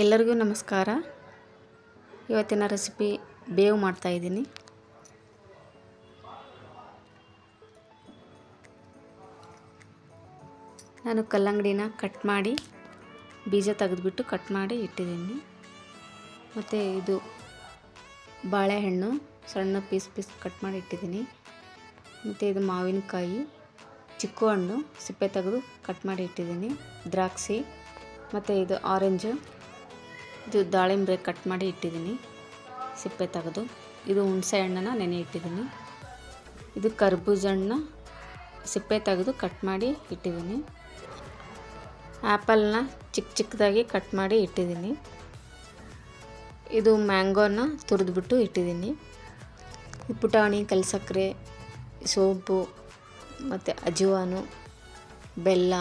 ಎಲ್ಲರಿಗೂ ನಮಸ್ಕಾರ. ಇವತ್ತಿನ ರೆಸಿಪಿ ಬೇವು ಮಾಡ್ತಾಯಿದ್ದೀನಿ ನಾನು ಕಲ್ಲಂಗಡಿನ ಕಟ್ ಮಾಡಿ, ಬೀಜ ತೆಗೆದುಬಿಟ್ಟು ಕಟ್ ಮಾಡಿ ಇಟ್ಟಿದ್ದೀನಿ. ಮತ್ತು ಇದು ಬಾಳೆಹಣ್ಣು ಸಣ್ಣ ಪೀಸ್ ಪೀಸ್ ಕಟ್ ಮಾಡಿ ಇಟ್ಟಿದ್ದೀನಿ. ಮತ್ತು ಇದು ಮಾವಿನಕಾಯಿ ಚಿಕ್ಕು ಹಣ್ಣು ಸಿಪ್ಪೆ ತೆಗೆದು ಕಟ್ ಮಾಡಿ ಇಟ್ಟಿದ್ದೀನಿ. ದ್ರಾಕ್ಷಿ, ಮತ್ತು ಇದು ಆರೆಂಜು ಇದು ದಾಳಿಂಬೆ ಕಟ್ ಮಾಡಿ ಇಟ್ಟಿದ್ದೀನಿ. ಸಿಪ್ಪೆ ತೆಗೆದು. ಇದು ಹುಣಸೆ ಹಣ್ಣನ್ನು ನೆನೆ ಇಟ್ಟಿದ್ದೀನಿ. ಇದು ಕರ್ಬೂಜ ಹಣ್ಣು ಸಿಪ್ಪೆ ತೆಗೆದು ಕಟ್ ಮಾಡಿ ಇಟ್ಟಿದ್ದೀನಿ. ಆ್ಯಪಲ್ನ ಚಿಕ್ಕ ಚಿಕ್ಕದಾಗಿ ಕಟ್ ಮಾಡಿ ಇಟ್ಟಿದ್ದೀನಿ. ಇದು ಮ್ಯಾಂಗೋನ ತುರಿದ್ಬಿಟ್ಟು ಇಟ್ಟಿದ್ದೀನಿ. ಪುಟಾಣಿ, ಕಲ್ಸಕ್ಕರೆ, ಸೋಂಪು, ಮತ್ತು ಅಜವಾನು, ಬೆಲ್ಲ.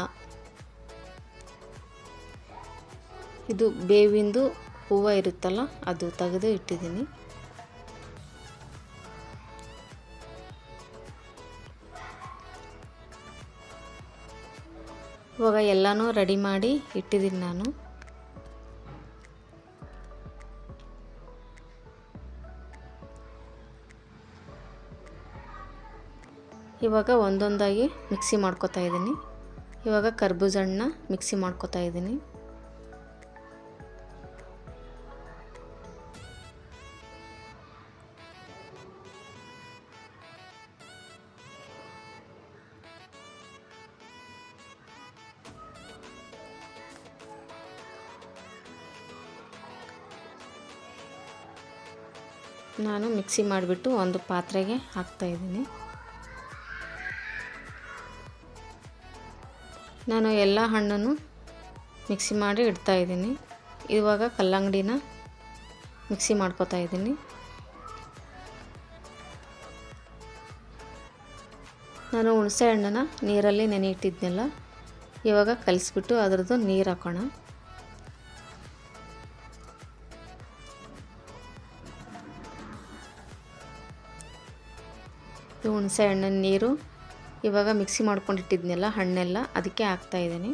ಇದು ಬೇವಿಂದು ಹೂವು ಇರುತ್ತಲ್ಲ, ಅದು ತೆಗೆದು ಇಟ್ಟಿದ್ದೀನಿ. ಇವಾಗ ಎಲ್ಲನೂ ರೆಡಿ ಮಾಡಿ ಇಟ್ಟಿದ್ದೀನಿ ನಾನು. ಇವಾಗ ಒಂದೊಂದಾಗಿ ಮಿಕ್ಸಿ ಮಾಡ್ಕೋತಾ ಇದ್ದೀನಿ. ಇವಾಗ ಕರ್ಬೂಜ ಹಣ್ಣನ್ನ ಮಿಕ್ಸಿ ಮಾಡ್ಕೋತಾ ಇದ್ದೀನಿ. ನಾನು ಮಿಕ್ಸಿ ಮಾಡಿಬಿಟ್ಟು ಒಂದು ಪಾತ್ರೆಗೆ ಹಾಕ್ತಾಯಿದ್ದೀನಿ ನಾನು ಎಲ್ಲ ಹಣ್ಣನ್ನು ಮಿಕ್ಸಿ ಮಾಡಿ ಇಡ್ತಾಯಿದ್ದೀನಿ ಇವಾಗ ಕಲ್ಲಂಗಡಿನ ಮಿಕ್ಸಿ ಮಾಡ್ಕೊತಾ ಇದ್ದೀನಿ. ನಾನು ಹುಣಸೆ ಹಣ್ಣನ್ನು ನೀರಲ್ಲಿ ನೆನೆ ಇಟ್ಟಿದ್ನಲ್ಲ ಇವಾಗ ಕಲಿಸ್ಬಿಟ್ಟು ಅದರದ್ದು ನೀರು ಹಾಕೋಣ. ಹುಣಸೆ ಹಣ್ಣಿನ ನೀರು ಇವಾಗ ಮಿಕ್ಸಿ ಮಾಡ್ಕೊಂಡಿಟ್ಟಿದ್ನೆಲ್ಲ ಹಣ್ಣೆಲ್ಲ, ಅದಕ್ಕೆ ಹಾಕ್ತಾಯಿದ್ದೀನಿ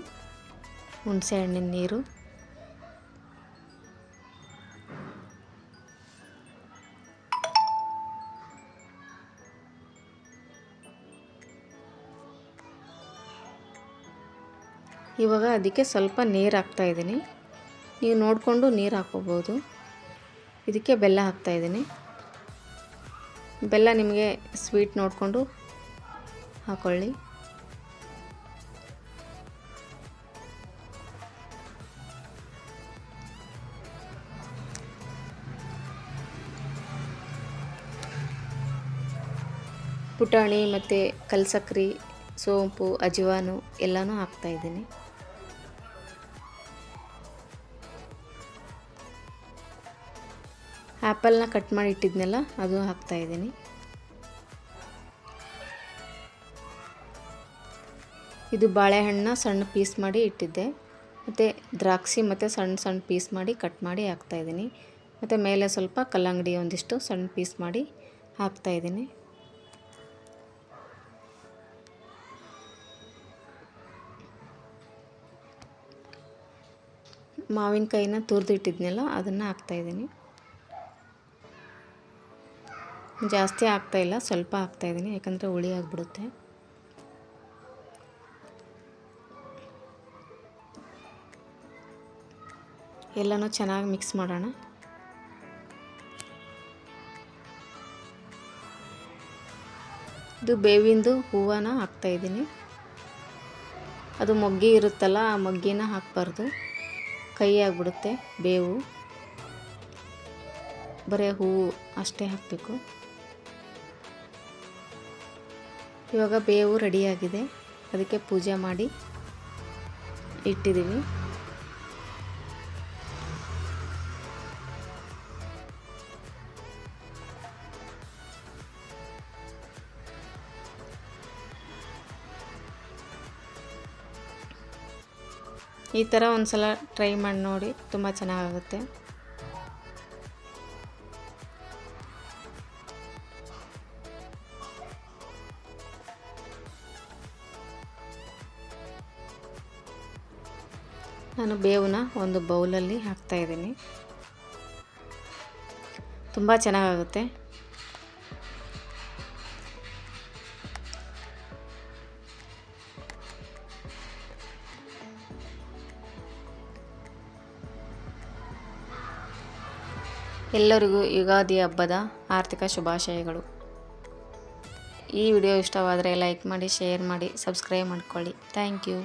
ಹುಣಸೆ ಹಣ್ಣಿನ ನೀರು. ಇವಾಗ ಅದಕ್ಕೆ ಸ್ವಲ್ಪ ನೀರು ಹಾಕ್ತಾಯಿದ್ದೀನಿ ನೀವು ನೋಡಿಕೊಂಡು ನೀರು ಹಾಕೋಬೋದು ಇದಕ್ಕೆ ಬೆಲ್ಲ ಹಾಕ್ತಾಯಿದ್ದೀನಿ ಬೆಲ್ಲ ನಿಮಗೆ ಸ್ವೀಟ್ ನೋಡಿಕೊಂಡು ಹಾಕೊಳ್ಳಿ. ಪುಟಾಣಿ ಮತ್ತು ಕಲ್ಸಕ್ರಿ ಸೋಂಪು ಅಜವಾನು ಎಲ್ಲನೂ ಹಾಕ್ತಾಯಿದ್ದೀನಿ ಆ್ಯಪಲ್ನ ಕಟ್ ಮಾಡಿ ಇಟ್ಟಿದ್ನಲ್ಲ, ಅದು ಹಾಕ್ತಾಯಿದ್ದೀನಿ ಇದು ಬಾಳೆಹಣ್ಣ ಸಣ್ಣ ಪೀಸ್ ಮಾಡಿ ಇಟ್ಟಿದ್ದೆ. ಮತ್ತು ದ್ರಾಕ್ಷಿ ಮತ್ತು ಸಣ್ಣ ಸಣ್ಣ ಪೀಸ್ ಮಾಡಿ ಕಟ್ ಮಾಡಿ ಹಾಕ್ತಾಯಿದ್ದೀನಿ ಮತ್ತು ಮೇಲೆ ಸ್ವಲ್ಪ ಕಲ್ಲಂಗಡಿ ಒಂದಿಷ್ಟು ಸಣ್ಣ ಪೀಸ್ ಮಾಡಿ ಹಾಕ್ತಾಯಿದ್ದೀನಿ ಮಾವಿನಕಾಯಿನ ತುರಿದಿಟ್ಟಿದ್ನಲ್ಲ, ಅದನ್ನು ಹಾಕ್ತಾಯಿದ್ದೀನಿ ಜಾಸ್ತಿ ಹಾಕ್ತಾಯಿಲ್ಲ ಸ್ವಲ್ಪ ಹಾಕ್ತಾಯಿದ್ದೀನಿ ಯಾಕಂದರೆ ಹುಳಿ ಆಗಿಬಿಡುತ್ತೆ. ಎಲ್ಲನೂ ಚೆನ್ನಾಗಿ ಮಿಕ್ಸ್ ಮಾಡೋಣ. ಇದು ಬೇವಿಂದು ಹೂವನ ಹಾಕ್ತಾಯಿದ್ದೀನಿ ಅದು ಮೊಗ್ಗಿ ಇರುತ್ತಲ್ಲ, ಆ ಮೊಗ್ಗಿನ ಹಾಕಬಾರ್ದು. ಕೈ ಆಗಿಬಿಡುತ್ತೆ, ಬೇವು. ಬರೀ ಹೂವು ಅಷ್ಟೇ ಹಾಕಬೇಕು. ಇವಾಗ ಬೇವು ರೆಡಿಯಾಗಿದೆ. ಅದಕ್ಕೆ ಪೂಜೆ ಮಾಡಿ ಇಟ್ಟಿದ್ದೀವಿ. ಈ ಥರ ಒಂದು ಸಲ ಟ್ರೈ ಮಾಡಿ ನೋಡಿ, ತುಂಬ ಚೆನ್ನಾಗಾಗುತ್ತೆ. ನಾನು ಬೇವನ್ನ ಒಂದು ಬೌಲಲ್ಲಿ ಹಾಕ್ತಾಯಿದ್ದೀನಿ ತುಂಬ ಚೆನ್ನಾಗಾಗುತ್ತೆ. ಎಲ್ಲರಿಗೂ ಯುಗಾದಿ ಹಬ್ಬದ ಆರ್ಥಿಕ ಶುಭಾಶಯಗಳು. ಈ ವಿಡಿಯೋ ಇಷ್ಟವಾದರೆ ಲೈಕ್ ಮಾಡಿ, ಶೇರ್ ಮಾಡಿ, ಸಬ್ಸ್ಕ್ರೈಬ್ ಮಾಡ್ಕೊಳ್ಳಿ. Thank you.